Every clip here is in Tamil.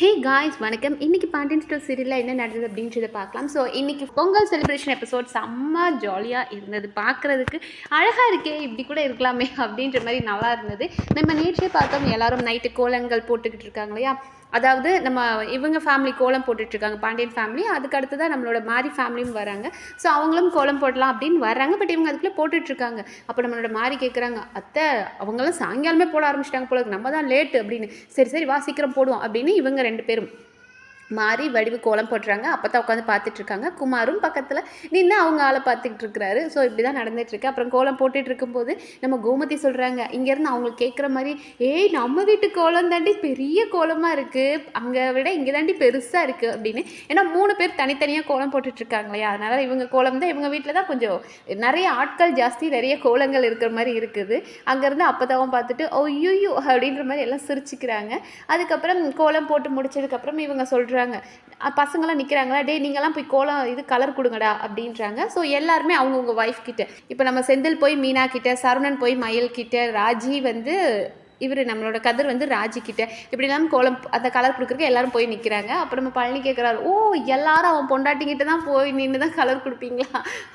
ஹே காய்ஸ் வணக்கம். இன்னைக்கு பாண்டியன் ஸ்டோர் சீரியலில் என்ன நடந்தது அப்படின்றத பார்க்கலாம். ஸோ இன்னைக்கு பொங்கல் செலிப்ரேஷன் எபிசோட் செம்ம ஜாலியாக இருந்தது. பார்க்குறதுக்கு அழகாக இருக்கே இப்படி கூட இருக்கலாமே அப்படின்ற மாதிரி நல்லா இருந்தது. நம்ம நேற்றே பார்த்தோம் எல்லாரும் நைட்டு கோலங்கள் போட்டுக்கிட்டு இருக்காங்க இல்லையா? அதாவது நம்ம இவங்க ஃபேமிலி கோலம் போட்டுட்ருக்காங்க பாண்டியன் ஃபேமிலி அதுக்கு அடுத்து தான் நம்மளோட மாரி ஃபேமிலியும் வராங்க. ஸோ அவங்களும் கோலம் போடலாம் அப்படின்னு வராங்க. பட் இவங்க அதுக்குள்ளே போட்டுட்ருக்காங்க அப்போ நம்மளோட மாரி கேட்குறாங்க அத்தை அவங்களாம் சாயங்காலமே போட ஆரம்பிச்சிட்டாங்க போல நம்ம தான் லேட்டு அப்படின்னு. சரி சரி வா சீக்கிரம் போடுவோம் அப்படின்னு இவங்க ரெண்டு பேரும். மாறி வடிவு கோலம் போட்டுறாங்க அப்போ தான் உட்காந்து பார்த்துட்டு இருக்காங்க குமாரும் பக்கத்தில் நின்று அவங்க ஆளை பார்த்துக்கிட்டு இருக்கிறாரு ஸோ இப்படி தான் நடந்துகிட்ருக்கு அப்புறம் கோலம் போட்டுட்டு இருக்கும்போது நம்ம கோமதி சொல்கிறாங்க இங்கேருந்து அவங்களுக்கு கேட்குற மாதிரி ஏய் நம்ம வீட்டு கோலம் தாண்டி பெரிய கோலமாக இருக்குது அங்கே விட இங்கே தாண்டி பெருசாக இருக்குது அப்படின்னு. ஏன்னா மூணு பேர் தனித்தனியாக கோலம் போட்டுட்டு இருக்காங்க இல்லையா அதனால் இவங்க கோலம் தான் இவங்க வீட்டில் தான் கொஞ்சம் நிறைய ஆட்கள் ஜாஸ்தி நிறைய கோலங்கள் இருக்கிற மாதிரி இருக்குது. அங்கேருந்து அப்பதாவும் பார்த்துட்டு ஐயோ அப்படின்ற மாதிரி எல்லாம் சிரிச்சுக்கிறாங்க. அதுக்கப்புறம் கோலம் போட்டு முடிச்சதுக்கப்புறம் இவங்க சொல்கிற சொல்கிறாங்க பசங்களாம் நிற்கிறாங்களா டே நீங்களாம் போய் கோலம் இது கலர் கொடுங்கடா அப்படின்றாங்க. ஸோ எல்லாருமே அவங்கவுங்க ஒய்ஃப் கிட்ட. இப்போ நம்ம செந்தில் போய் மீனா கிட்ட சரவணன் போய் மயில் கிட்ட ராஜி வந்து இவர் நம்மளோட கதிர் வந்து ராஜிக்கிட்ட இப்படிலாம் கோலம் அந்த கலர் கொடுக்குறதுக்கு எல்லாரும் போய் நிற்கிறாங்க அப்புறம் நம்ம பழனி கேட்குறாரு ஓ எல்லாரும் அவன் பொண்டாட்டிக்கிட்ட தான் போய் நின்று தான் கலர் கொடுப்பீங்களா?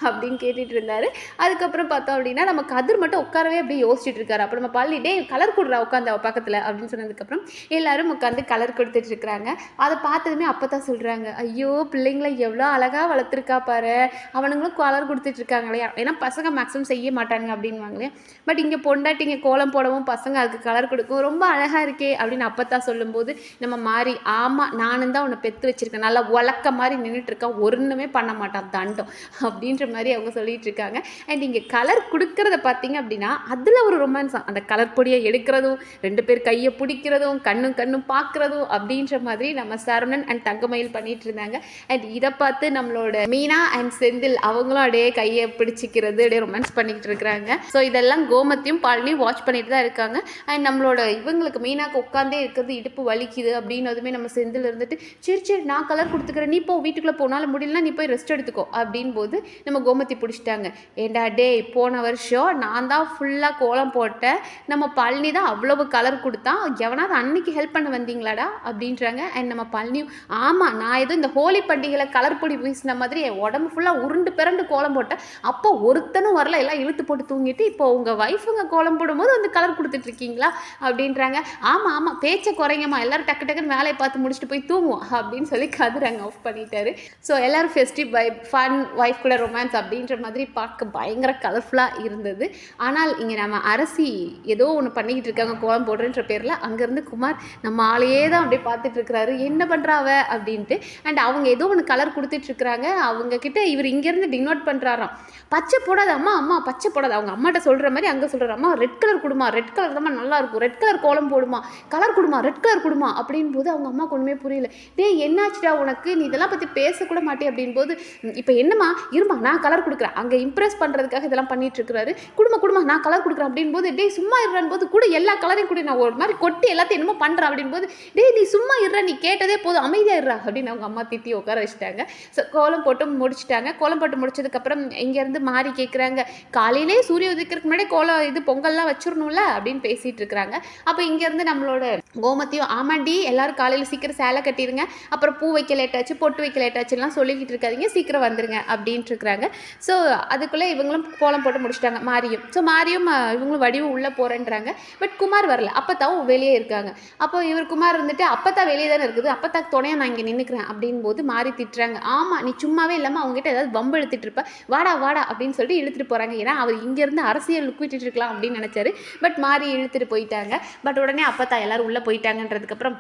அப்படின்னு கேட்டுட்டு இருந்தாரு. அதுக்கப்புறம் பார்த்தோம் அப்படின்னா நம்ம கதிர் மட்டும் உட்காரவே அப்படியே யோசிச்சுட்டு இருக்காரு. அப்புறம் நம்ம பழனி டே கலர் கொடுறா உட்காந்து அவள் பக்கத்தில். அப்படின்னு சொன்னதுக்கப்புறம் எல்லாரும் உட்காந்து கலர் கொடுத்துட்டு இருக்கிறாங்க. அதை பார்த்ததுமே அப்போ தான் சொல்கிறாங்க ஐயோ பிள்ளைங்களை எவ்வளோ அழகாக வளர்த்துருக்கா பாரு. அவனுங்களும் கலர் கொடுத்துட்டு இருக்காங்களே. இல்லையா ஏன்னா பசங்க மேக்ஸிமம் செய்ய மாட்டானுங்க அப்படின்வாங்களே பட் இங்கே பொண்டாட்டிங்க கோலம் போடவும் பசங்க அதுக்கு கலர் கொடுக்கும். ரொம்ப அழகாக இருக்கே அப்படின்னு அப்பத்தா சொல்லும்போது நம்ம மாறி ஆமாம் நானும் தான் உன்னை பெற்று வச்சுருக்கேன். நல்லா உலக்க மாதிரி நின்றுட்டுருக்கேன் ஒன்றுமே பண்ண மாட்டான். தண்டம். அப்படின்ற மாதிரி அவங்க சொல்லிகிட்டு இருக்காங்க. அண்ட் இங்கே கலர் கொடுக்கறத பார்த்தீங்க அப்படின்னா அதில் ஒரு ரொமான்ஸ் அந்த கலர் பொடியை எடுக்கிறதும் ரெண்டு பேர் கையை பிடிக்கிறதும் கண்ணும் கண்ணும் பார்க்குறதும் அப்படின்ற மாதிரி நம்ம சரவணன் அண்ட் தங்கமயில் பண்ணிகிட்டு இருந்தாங்க. அண்ட் இதை பார்த்து நம்மளோட மீனா அண்ட் செந்தில் அவங்களும் அப்படியே கையை பிடிச்சிக்கிறது அப்படியே ரொமான்ஸ் பண்ணிக்கிட்டு இருக்கிறாங்க. ஸோ இதெல்லாம் கோமத்தையும் பழனியும் வாட்ச் பண்ணிட்டு தான் இருக்காங்க. அண்ட் நம்மளோட இவங்களுக்கு மீனாக்கு உட்காந்தே இருக்கிறது இடுப்பு வலிக்குது அப்படின்னதுமே நம்ம செந்தில் இருந்துட்டு சரி சரி நான் கலர் கொடுத்துக்கிறேன். நீ போ வீட்டுக்குள்ளே போனாலும் முடியலனா நீ போய் ரெஸ்ட் எடுத்துக்கோ. அப்படின் போது நம்ம கோமதி பிடிச்சிட்டாங்க. ஏண்டா டேய் போன வருஷம் நான் தான் ஃபுல்லாக கோலம் போட்டேன். நம்ம பழனி தான் அவ்வளவு கலர் கொடுத்தான். எவனாவது அன்னைக்கு ஹெல்ப் பண்ண வந்தீங்களாடா? அப்படின்றாங்க. அண்ட் நம்ம பழனியும் ஆமாம் நான் ஏதோ இந்த ஹோலி பண்டிகையில் கலர் பொடி வீசின மாதிரி என் உடம்பு ஃபுல்லாக உருண்டு பிறண்டு கோலம் போட்டேன். அப்போ ஒருத்தனும் வரல. எல்லாம் இழுத்து போட்டு தூங்கிட்டு இப்போ உங்கள் ஒய்ஃபுங்க கோலம் போடும்போது வந்து கலர் கொடுத்துட்ருக்கீங்களா அப்படின்றாங்க. ஆமாம் ஆமாம் பேச்சை குறைங்கம்மா. எல்லாரும் டக்கு டக்குன்னு வேலையை பார்த்து முடிச்சுட்டு போய் தூங்குவோம் அப்படின்னு சொல்லி கதிர் ஆஃப் பண்ணிட்டாரு. ஸோ எல்லோரும் ஃபெஸ்டிவ் வைப் ஃபன் ஒய்ஃப் கூட ரொமான்ஸ் அப்படின்ற மாதிரி பார்க்க பயங்கர கலர்ஃபுல்லாக இருந்தது. ஆனால் இங்கே நம்ம அரசி ஏதோ ஒன்று பண்ணிக்கிட்டு இருக்காங்க கோலம் போடுறன்ற பேரில் அங்கேருந்து குமார் நம்ம ஆளையே தான் அப்படியே பார்த்துட்டு இருக்கிறாரு. என்ன பண்ணுறாவ அப்படின்ட்டு. அண்ட் அவங்க ஏதோ ஒன்று கலர் கொடுத்துட்ருக்குறாங்க அவங்கக்கிட்ட அவங்க இவர் இங்கேருந்து டினோட் பண்ணுறாராம் பச்சை போடாத அம்மா அம்மா பச்சை போடாது. அவங்க அம்மாட்ட சொல்கிற மாதிரி அங்கே சொல்கிற அம்மா ரெட் கலர் கொடுமா. ரெட் கலர் தான் நல்லா இருக்கும். ரெட் கலர் கோலம் போடுமா? கலர் கொடுமா? ரெட் கலர் கொடுமா? அப்படின் போது அவங்க அம்மா ஒன்றுமே புரியல. டே என்னாச்சுடா உனக்கு? நீ இதெல்லாம் பற்றி பேசக்கூட மாட்டே அப்படின் போது இப்போ என்னம்மா? இருமா நான் கலர் கொடுக்குறேன். அங்கே இம்ப்ரெஸ் பண்ணுறதுக்காக இதெல்லாம் பண்ணிட்டு இருக்கிறாரு. குடும்ப குடும்ப நான் கலர் கொடுக்குறேன் அப்படின் போது டே சும்மா இருறன் போது கூட எல்லா கலரையும் கூட நான் ஒரு மாதிரி கொட்டி எல்லாத்தையும் என்னமோ பண்ணுறேன் அப்படின் போது டேய் நீ சும்மா இருற நீ கேட்டதே போதும் அமைதியாக இருறா அப்படின்னு அவங்க அம்மா திட்டி உட்கார வச்சுட்டாங்க. ஸோ கோலம் போட்டு முடிச்சிட்டாங்க. கோலம் போட்டு முடிச்சதுக்கப்புறம் இங்கேருந்து மாறி கேட்குறாங்க காலையிலே சூரிய உதிக்கிறதுக்கு முன்னாடி கோலம் இது பொங்கல்லாம் வச்சிடணும்ல அப்படின்னு பேசிட்டு இருக்கிறாங்க அப்போ இங்கேருந்து நம்மளோட கோமத்தையும் ஆமாண்டி எல்லாரும் காலையில் சீக்கிரம் சேலை கட்டிடுங்க அப்புறம் பூ வைக்க லேட்டாச்சு பொட்டு வைக்க லேட்டாச்சுலாம் சொல்லிக்கிட்டு இருக்காதீங்க. சீக்கிரம் வந்துருங்க அப்படின்ட்டு இருக்கிறாங்க ஸோ அதுக்குள்ளே இவங்களும் கோலம் போட்டு முடிச்சிட்டாங்க மாரியும். ஸோ மாரியும் இவங்களும் வடிவும் உள்ளே போகிறேன்றாங்க பட் குமார் வரல. அப்பத்தாவும் வெளியே இருக்காங்க. அப்போ இவர் குமார் வந்துட்டு அப்பத்தா வெளியே தானே இருக்குது. அப்பத்தா துணையாக நான் இங்கே நின்றுக்கிறேன் அப்படின் போது மாறி திட்டுறாங்க. ஆமாம் நீ சும்மாவே இல்லாமல் அவங்ககிட்ட ஏதாவது வம்பு இழுத்துட்டு இருப்ப. வாடா வாடா அப்படின்னு சொல்லிட்டு இழுத்துட்டு போகிறாங்க ஏன்னா அவர் இங்கேருந்து அரசியல் லுக் விட்டுட்டு இருக்கலாம் அப்படின்னு நினச்சாரு. பட் மாறி இழுத்துட்டு போயிட்டாங்க. பட் உடனே அப்பத்தா எல்லாரும் உள்ளே போயிட்டாங்கன்றதுக்கப்புறம்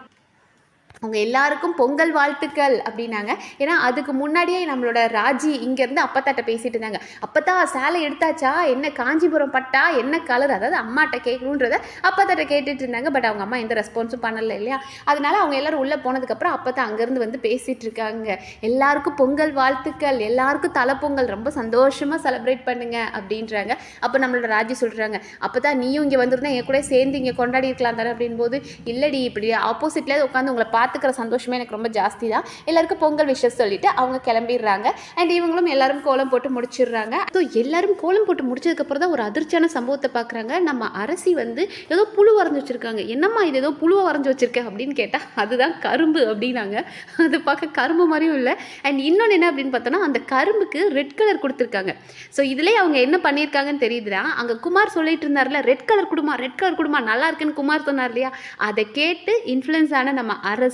அவங்க எல்லாருக்கும் பொங்கல் வாழ்த்துக்கள் அப்படின்னாங்க. ஏன்னா அதுக்கு முன்னாடியே நம்மளோட ராஜி இங்கேருந்து அப்பத்தாட்ட பேசிட்டு இருந்தாங்க. அப்பத்தா சேலை எடுத்தாச்சா? என்ன காஞ்சிபுரம் பட்டா? என்ன கலர் அதாவது அம்மாட்ட கேட்கணுன்றத அப்பத்தாட்ட கேட்டுட்டு இருந்தாங்க. பட் அவங்க அம்மா எந்த ரெஸ்பான்ஸும் பண்ணலை இல்லையா? அதனால அவங்க எல்லாரும் உள்ளே போனதுக்கப்புறம் அப்பத்தா அங்கேருந்து வந்து பேசிட்டு இருக்காங்க. எல்லாருக்கும் பொங்கல் வாழ்த்துக்கள் எல்லாருக்கும் தலை பொங்கல் ரொம்ப சந்தோஷமாக செலிப்ரேட் பண்ணுங்க அப்படின்றாங்க. அப்போ நம்மளோட ராஜி சொல்கிறாங்க அப்போ தான் நீயும் இங்கே வந்திருந்தா என் கூட சேர்ந்து இங்கே கொண்டாடி இருக்கலாம் தானே? அப்படின் போது இல்லடி இப்படி ஆப்போசிட்லேயே உட்காந்து உங்களை பார்த்துக்கிற சந்தோஷமே எனக்கு ரொம்ப ஜாஸ்தி தான் எல்லாருக்கும் பொங்கல் விஷஸ் சொல்லிட்டு அவங்க கிளம்பிடுறாங்க. அண்ட் இவங்களும் எல்லாரும் கோலம் போட்டு முடிச்சிடுறாங்க. ஸோ எல்லாரும் கோலம் போட்டு முடிச்சதுக்கப்புறம் தான் ஒரு அதிர்ச்சியான சம்பவத்தை பார்க்குறாங்க நம்ம அரசி வந்து ஏதோ புழு வரைஞ்சி வச்சுருக்காங்க. என்னம்மா இது ஏதோ புழுவை வரைஞ்சி வச்சிருக்க அப்படின்னு கேட்டால் அதுதான் கரும்பு அப்படின்னாங்க. அது பார்க்க கரும்பு மாதிரியும் இல்லை. அண்ட் இன்னொன்று என்ன அப்படின்னு பார்த்தோன்னா அந்த கரும்புக்கு ரெட் கலர் கொடுத்துருக்காங்க. ஸோ இதுலேயே அவங்க என்ன பண்ணியிருக்காங்கன்னு தெரியுதுன்னா அங்கே குமார் சொல்லிட்டு இருந்தார்ல ரெட் கலர் கொடுமா ரெட் கலர் கொடுமா நல்லா இருக்குன்னு குமார் சொன்னார் இல்லையா? அதை கேட்டு இன்ஃப்ளூயன்ஸ் ஆன நம்ம அரசு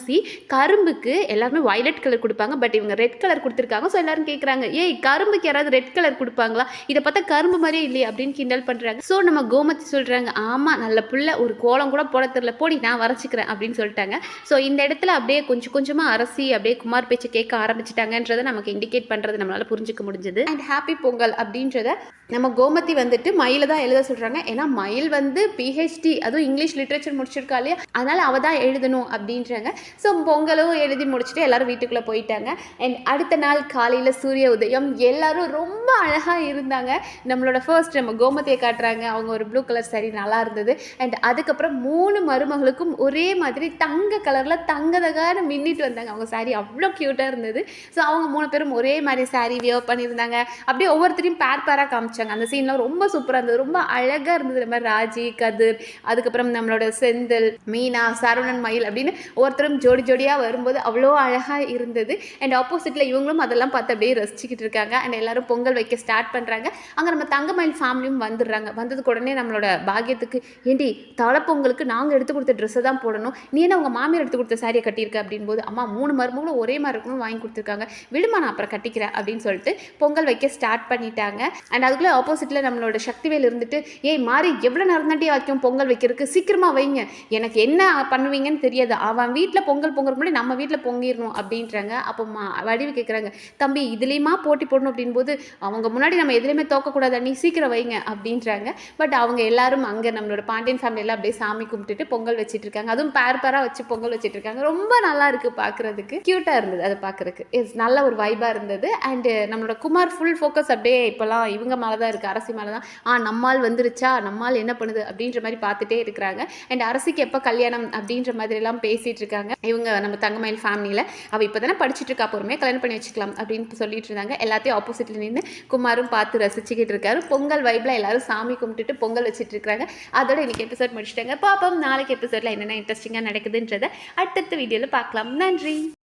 கரும்புக்கு எல்லாருமே வயலட் கலர் கொடுப்பாங்க பட் இவங்க ரெட் கலர் கொடுத்துருக்காங்க. ஸோ எல்லாரும் கேட்குறாங்க ஏய் கரும்புக்கு யாராவது ரெட் கலர் கொடுப்பாங்களா? இதை பார்த்தா கரும்பு மாதிரியே இல்லையே அப்படின்னு கிண்டல் பண்ணுறாங்க ஸோ நம்ம கோமதி சொல்கிறாங்க ஆமாம் நல்ல புள்ள ஒரு கோலம் கூட போட தெரில போடி நான் வரைச்சிக்கிறேன் அப்படின்னு சொல்லிட்டாங்க. ஸோ இந்த இடத்துல அப்படியே கொஞ்சம் கொஞ்சமாக அரசி அப்படியே குமார் பேச்சு கேட்க ஆரம்பிச்சிட்டாங்கன்றதை நமக்கு இண்டிகேட் பண்ணுறது நம்மளால் புரிஞ்சுக்க முடிஞ்சது. அண்ட் ஹாப்பி பொங்கல் அப்படின்றத நம்ம கோமதி வந்துட்டு மயில தான் எழுத சொல்கிறாங்க ஏன்னா மயில் வந்து பிஹெச்டி அதுவும் இங்கிலீஷ் லிட்ரேச்சர் முடிச்சிருக்கா இல்லையா? அதனால் அவள் தான் எழுதணும் அப்படின்றாங்க. ஸோ பொங்கலும் எழுதி முடிச்சுட்டு எல்லோரும் வீட்டுக்குள்ளே போயிட்டாங்க. அண்ட் அடுத்த நாள் காலையில் சூரிய உதயம் எல்லோரும் ரொம்ப அழகாக இருந்தாங்க. நம்மளோட ஃபர்ஸ்ட் நம்ம கோமத்தையை காட்டுறாங்க. அவங்க ஒரு ப்ளூ கலர் சரி நல்லா இருந்தது. அண்ட் அதுக்கப்புறம் மூணு மருமகளுக்கும் ஒரே மாதிரி தங்க கலரில் தங்கதகான மின்னிட்டு வந்தாங்க. அவங்க சாரி அவ்வளோ க்யூட்டாக இருந்தது. ஸோ அவங்க மூணு பேரும் ஒரே மாதிரி சாரி வியர் பண்ணியிருந்தாங்க. அப்படியே ஒவ்வொருத்தரையும் பேர் பேராக காமிச்சாங்க. அந்த சீன்லாம் ரொம்ப சூப்பராக இருந்தது. ரொம்ப அழகாக இருந்தது. இந்த மாதிரி ராஜி கதிர் அதுக்கப்புறம் நம்மளோட செந்தில் மீனா சரவணன் மயில் அப்படின்னு ஒவ்வொருத்தரும் ஜோடி ஜோடியாக வரும்போது அவ்வளோ அழகாக இருந்தது. அண்ட் ஆப்போசிட்டில் இவங்களும் அதெல்லாம் பார்த்து அப்படியே ரசிச்சுக்கிட்டு இருக்காங்க. அண்ட் எல்லாரும் பொங்கல் வைக்க ஸ்டார்ட் பண்ணுறாங்க அங்கே நம்ம தங்கமயில் ஃபேமிலியும் வந்துடுறாங்க. வந்ததுக்கு உடனே நம்மளோட பாக்கியத்துக்கு ஏண்டி தலை பொங்கலுக்கு நாங்கள் எடுத்து கொடுத்த ட்ரெஸ்ஸை தான் போடணும். நீ என்ன உங்கள் மாமியார் எடுத்து கொடுத்த சாரியை கட்டியிருக்க? அப்படின்போது அம்மா மூணு மருமகளும் ஒரே மாதிரி இருக்கணும் வாங்கி கொடுத்துருக்காங்க. விடுமா நான் அப்புறம் கட்டிக்கிறேன் அப்படின்னு சொல்லிட்டு பொங்கல் வைக்க ஸ்டார்ட் பண்ணிட்டாங்க. அண்ட் அதுக்குள்ளே ஆப்போசிட்டில் நம்மளோட சக்திவேல் இருந்துட்டு ஏய் மாறி எவ்வளோ நேரம் தாண்டி வைக்கும் பொங்கல் வைக்கிறதுக்கு? சீக்கிரமாக வைங்க. எனக்கு என்ன பண்ணுவீங்கன்னு தெரியாது. அவன் வீட்டில் பொங்கல் பொங்கல் முன்னாடி நம்ம வீட்டில் பொங்கிடணும் அப்படின்றாங்க. அப்போ மா வடிவு கேட்குறாங்க தம்பி இதுலேயுமா போட்டி போடணும் அப்படின்போது அவங்க முன்னாடி நம்ம எதுலேயுமே தோக்கக்கூடாது நீ சீக்கிரம் வைங்க அப்படின்றாங்க. பட் அவங்க எல்லாரும் அங்கே நம்மளோட பாண்டியன் ஃபேமிலியெல்லாம் அப்படியே சாமி கும்பிட்டுட்டு பொங்கல் வச்சுட்டு இருக்காங்க அதுவும் பேர் பேராக வச்சு பொங்கல் வச்சுட்டு இருக்காங்க ரொம்ப நல்லா இருக்குது பார்க்குறதுக்கு க்யூட்டாக இருந்தது அதை பார்க்குறதுக்கு இஸ் நல்ல ஒரு வைபாக இருந்தது. அண்டு நம்மளோட குமார் ஃபுல் ஃபோக்கஸ் அப்படியே இப்போலாம் இவங்க மேலே தான் இருக்குது அரசி மேலே தான் ஆ நம்மால் வந்துருச்சா? நம்மால் என்ன பண்ணுது? அப்படின்ற மாதிரி பார்த்துட்டே இருக்கிறாங்க. அண்ட் அரசிக்கு எப்போ கல்யாணம் அப்படின்ற மாதிரி எல்லாம் இருக்காங்க இருந்தாங்க இவங்க நம்ம தங்கமயில் ஃபேமிலியில் அவள் இப்போ தானே படிச்சுட்டு இருக்கா. பொறுமையாக கல்யாணம் பண்ணி வச்சுக்கலாம் அப்படின்னு சொல்லிட்டு இருந்தாங்க. எல்லாத்தையும் ஆப்போசிட்டில் நின்று குமாரும் பார்த்து ரசிச்சுக்கிட்டு இருக்காரு. பொங்கல் வைப்பில் எல்லாரும் சாமி கும்பிட்டுட்டு பொங்கல் வச்சுட்டு இருக்காங்க அதோட இன்னைக்கு எபிசோட் முடிச்சிட்டாங்க. பாப்போம் நாளைக்கு எபிசோடில் என்னென்ன இன்ட்ரெஸ்டிங்காக நடக்குதுன்றதை அடுத்தடுத்த வீடியோவில் பார்க்கலாம். நன்றி.